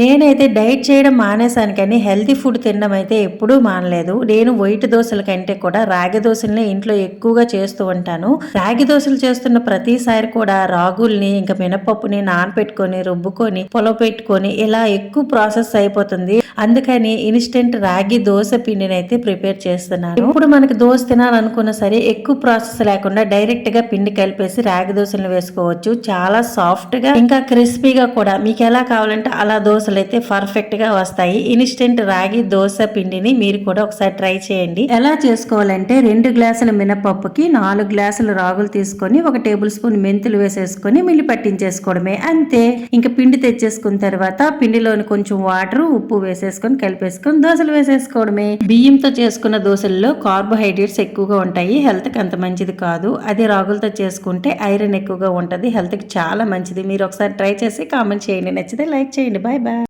నేనైతే డైట్ చేయడం మానేశాను కానీ హెల్తీ ఫుడ్ తినడం అయితే ఎప్పుడూ మానలేదు. నేను వైట్ దోశల కంటే కూడా రాగి దోశల్ని ఇంట్లో ఎక్కువగా చేస్తూ ఉంటాను. రాగి దోశలు చేస్తున్న ప్రతిసారి కూడా రాగుల్ని ఇంకా మినపప్పుని నానపెట్టుకొని రుబ్బుకొని పొలం పెట్టుకొని ఇలా ఎక్కువ ప్రాసెస్ అయిపోతుంది. అందుకని ఇన్స్టెంట్ రాగి దోశ పిండిని అయితే ప్రిపేర్ చేస్తున్నాను. ఇప్పుడు మనకి దోశ తినాలనుకున్నా సరే ఎక్కువ ప్రాసెస్ లేకుండా డైరెక్ట్గా పిండి కలిపేసి రాగి దోశలు వేసుకోవచ్చు. చాలా సాఫ్ట్గా ఇంకా క్రిస్పీగా కూడా. మీకు ఎలా కావాలంటే అలా దోశ దోశలు అయితే పర్ఫెక్ట్గా వస్తాయి. ఇన్స్టెంట్ రాగి దోశ పిండిని మీరు కూడా ఒకసారి ట్రై చేయండి. ఎలా చేసుకోవాలంటే రెండు గ్లాసుల మినపప్పుకి నాలుగు గ్లాసుల రాగులు తీసుకొని ఒక టేబుల్ స్పూన్ మెంతులు వేసేసుకొని మిల్లి పట్టించేసుకోవడమే. అంతే. ఇంకా పిండి తెచ్చేసుకున్న తర్వాత పిండిలోని కొంచెం వాటర్ ఉప్పు వేసేసుకొని కలిపేసుకొని దోశలు వేసేసుకోవడమే. బియ్యంతో చేసుకున్న దోశల్లో కార్బోహైడ్రేట్స్ ఎక్కువగా ఉంటాయి. హెల్త్కి అంత మంచిది కాదు. అదే రాగులతో చేసుకుంటే ఐరన్ ఎక్కువగా ఉంటది. హెల్త్కి చాలా మంచిది. మీరు ఒకసారి ట్రై చేసి కామెంట్ చేయండి. నచ్చితే లైక్ చేయండి. Bye bye.